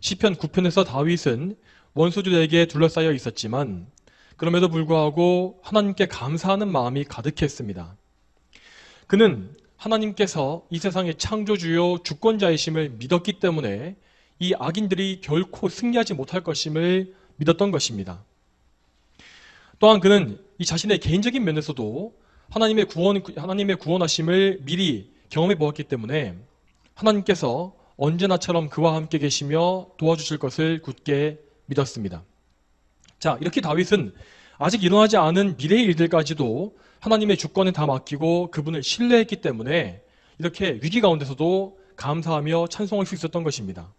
시편 9편에서 다윗은 원수들에게 둘러싸여 있었지만 그럼에도 불구하고 하나님께 감사하는 마음이 가득했습니다. 그는 하나님께서 이 세상의 창조주요 주권자이심을 믿었기 때문에 이 악인들이 결코 승리하지 못할 것임을 믿었던 것입니다. 또한 그는 이 자신의 개인적인 면에서도 하나님의 구원, 하나님의 구원하심을 미리 경험해 보았기 때문에 하나님께서 언제나처럼 그와 함께 계시며 도와주실 것을 굳게 믿었습니다. 자, 이렇게 다윗은 아직 일어나지 않은 미래의 일들까지도 하나님의 주권에 다 맡기고 그분을 신뢰했기 때문에 이렇게 위기 가운데서도 감사하며 찬송할 수 있었던 것입니다.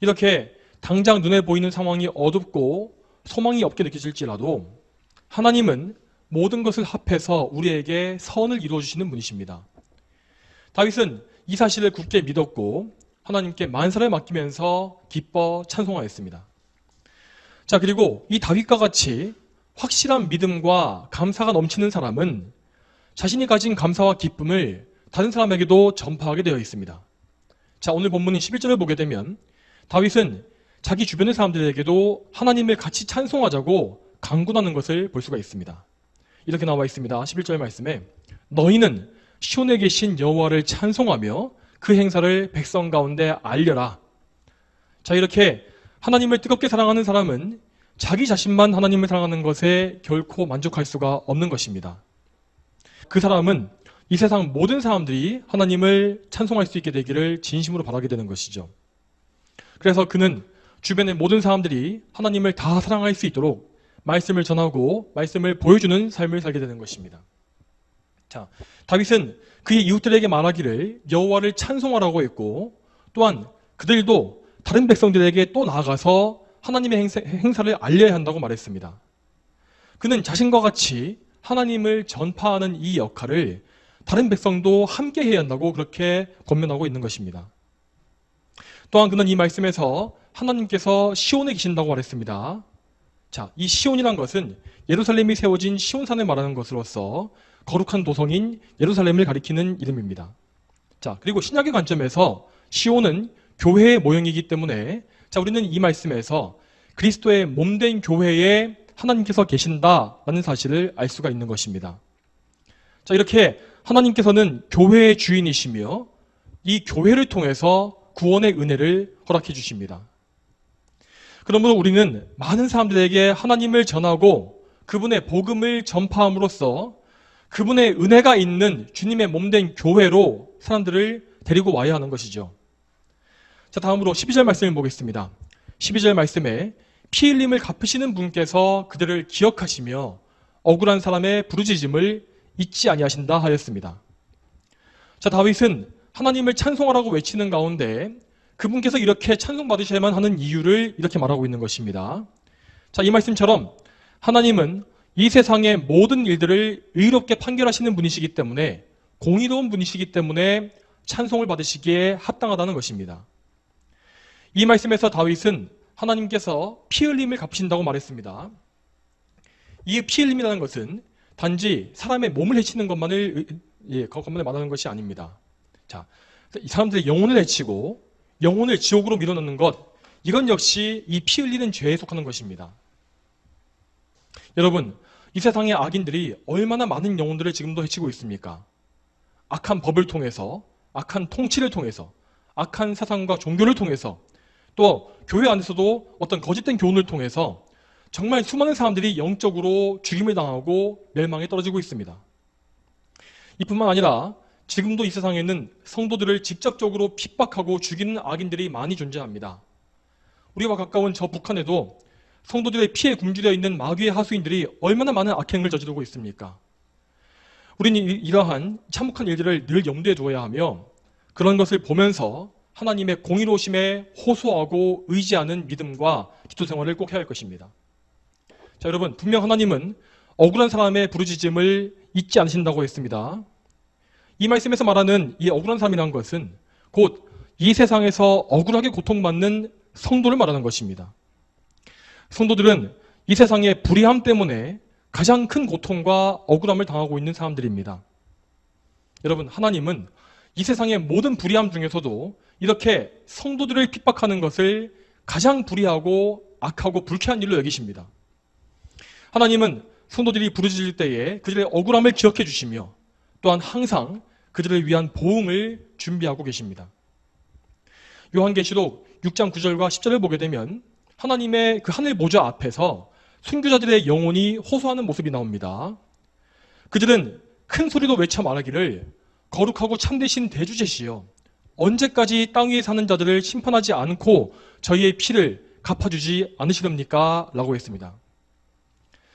이렇게 당장 눈에 보이는 상황이 어둡고 소망이 없게 느껴질지라도 하나님은 모든 것을 합해서 우리에게 선을 이루어 주시는 분이십니다. 다윗은 이 사실을 굳게 믿었고 하나님께 만사를 맡기면서 기뻐 찬송하였습니다. 자, 그리고 이 다윗과 같이 확실한 믿음과 감사가 넘치는 사람은 자신이 가진 감사와 기쁨을 다른 사람에게도 전파하게 되어 있습니다. 자, 오늘 본문인 11절을 보게 되면 다윗은 자기 주변의 사람들에게도 하나님을 같이 찬송하자고 강군하는 것을 볼 수가 있습니다. 이렇게 나와 있습니다. 11절 말씀에 너희는 시온에 계신 여호와를 찬송하며 그 행사를 백성 가운데 알려라. 자, 이렇게 하나님을 뜨겁게 사랑하는 사람은 자기 자신만 하나님을 사랑하는 것에 결코 만족할 수가 없는 것입니다. 그 사람은 이 세상 모든 사람들이 하나님을 찬송할 수 있게 되기를 진심으로 바라게 되는 것이죠. 그래서 그는 주변의 모든 사람들이 하나님을 다 사랑할 수 있도록 말씀을 전하고 말씀을 보여주는 삶을 살게 되는 것입니다. 자, 다윗은 그의 이웃들에게 말하기를 여호와를 찬송하라고 했고 또한 그들도 다른 백성들에게 또 나아가서 하나님의 행사, 행사를 알려야 한다고 말했습니다. 그는 자신과 같이 하나님을 전파하는 이 역할을 다른 백성도 함께 해야 한다고 그렇게 권면하고 있는 것입니다. 또한 그는 이 말씀에서 하나님께서 시온에 계신다고 말했습니다. 자, 이 시온이란 것은 예루살렘이 세워진 시온산을 말하는 것으로서 거룩한 도성인 예루살렘을 가리키는 이름입니다. 자, 그리고 신약의 관점에서 시온은 교회의 모형이기 때문에 자, 우리는 이 말씀에서 그리스도의 몸된 교회에 하나님께서 계신다라는 사실을 알 수가 있는 것입니다. 자, 이렇게 하나님께서는 교회의 주인이시며 이 교회를 통해서 구원의 은혜를 허락해 주십니다. 그러므로 우리는 많은 사람들에게 하나님을 전하고 그분의 복음을 전파함으로써 그분의 은혜가 있는 주님의 몸된 교회로 사람들을 데리고 와야 하는 것이죠. 자, 다음으로 12절 말씀을 보겠습니다. 12절 말씀에 피 흘림을 갚으시는 분께서 그들을 기억하시며 억울한 사람의 부르짖음을 잊지 아니하신다 하였습니다. 자, 다윗은 하나님을 찬송하라고 외치는 가운데 그분께서 이렇게 찬송받으셔야만 하는 이유를 이렇게 말하고 있는 것입니다. 자, 이 말씀처럼 하나님은 이 세상의 모든 일들을 의롭게 판결하시는 분이시기 때문에 공의로운 분이시기 때문에 찬송을 받으시기에 합당하다는 것입니다. 이 말씀에서 다윗은 하나님께서 피 흘림을 갚으신다고 말했습니다. 이 피 흘림이라는 것은 단지 사람의 몸을 해치는 것만을 예, 것만을 말하는 것이 아닙니다. 자, 이 사람들의 영혼을 해치고 영혼을 지옥으로 밀어넣는 것, 이건 역시 이 피 흘리는 죄에 속하는 것입니다. 여러분, 이 세상의 악인들이 얼마나 많은 영혼들을 지금도 해치고 있습니까? 악한 법을 통해서, 악한 통치를 통해서, 악한 사상과 종교를 통해서, 또 교회 안에서도 어떤 거짓된 교훈을 통해서 정말 수많은 사람들이 영적으로 죽임을 당하고 멸망에 떨어지고 있습니다. 이뿐만 아니라 지금도 이 세상에는 성도들을 직접적으로 핍박하고 죽이는 악인들이 많이 존재합니다. 우리와 가까운 저 북한에도 성도들의 피해 굶주려 있는 마귀의 하수인들이 얼마나 많은 악행을 저지르고 있습니까? 우리는 이러한 참혹한 일들을 늘 염두에 두어야 하며 그런 것을 보면서 하나님의 공의로우심에 호소하고 의지하는 믿음과 기도 생활을 꼭 해야 할 것입니다. 자, 여러분, 분명 하나님은 억울한 사람의 부르짖음을 잊지 않으신다고 했습니다. 이 말씀에서 말하는 이 억울한 삶이라는 것은 곧 이 세상에서 억울하게 고통받는 성도를 말하는 것입니다. 성도들은 이 세상의 불의함 때문에 가장 큰 고통과 억울함을 당하고 있는 사람들입니다. 여러분, 하나님은 이 세상의 모든 불의함 중에서도 이렇게 성도들을 핍박하는 것을 가장 불의하고 악하고 불쾌한 일로 여기십니다. 하나님은 성도들이 부르짖을 때에 그들의 억울함을 기억해 주시며 또한 항상 그들을 위한 보응을 준비하고 계십니다. 요한계시록 6장 9절과 10절을 보게 되면 하나님의 그 하늘 보좌 앞에서 순교자들의 영혼이 호소하는 모습이 나옵니다. 그들은 큰 소리로 외쳐 말하기를 거룩하고 참되신 대주제시여 언제까지 땅 위에 사는 자들을 심판하지 않고 저희의 피를 갚아주지 않으시렵니까? 라고 했습니다.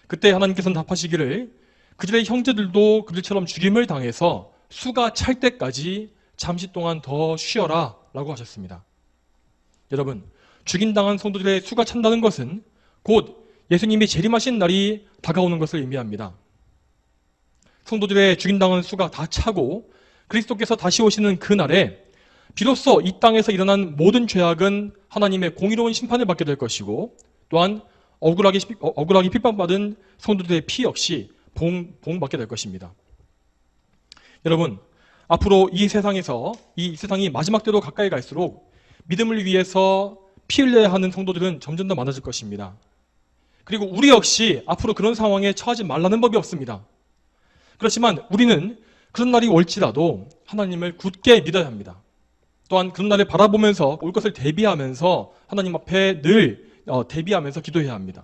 그때 하나님께서는 답하시기를 그들의 형제들도 그들처럼 죽임을 당해서 수가 찰 때까지 잠시 동안 더 쉬어라 라고 하셨습니다. 여러분, 죽임당한 성도들의 수가 찬다는 것은 곧 예수님이 재림하신 날이 다가오는 것을 의미합니다. 성도들의 죽임당한 수가 다 차고 그리스도께서 다시 오시는 그 날에 비로소 이 땅에서 일어난 모든 죄악은 하나님의 공의로운 심판을 받게 될 것이고 또한 억울하게, 어, 억울하게 핍박받은 성도들의 피 역시 봉, 봉받게 될 것입니다. 여러분, 앞으로 이 세상에서 이 세상이 마지막 때로 가까이 갈수록 믿음을 위해서 피 흘려야 하는 성도들은 점점 더 많아질 것입니다. 그리고 우리 역시 앞으로 그런 상황에 처하지 말라는 법이 없습니다. 그렇지만 우리는 그런 날이 올지라도 하나님을 굳게 믿어야 합니다. 또한 그런 날을 바라보면서 올 것을 대비하면서 하나님 앞에 늘 어, 대비하면서 기도해야 합니다.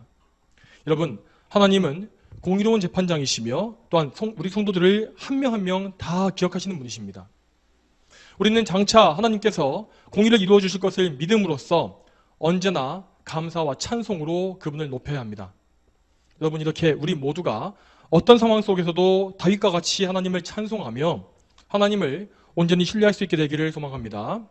여러분, 하나님은 공의로운 재판장이시며 또한 성- 우리 성도들을 한 명 한 명 다 기억하시는 분이십니다. 우리는 장차 하나님께서 공의를 이루어 주실 것을 믿음으로써 언제나 감사와 찬송으로 그분을 높여야 합니다. 여러분 이렇게 우리 모두가 어떤 상황 속에서도 다윗과 같이 하나님을 찬송하며 하나님을 온전히 신뢰할 수 있게 되기를 소망합니다.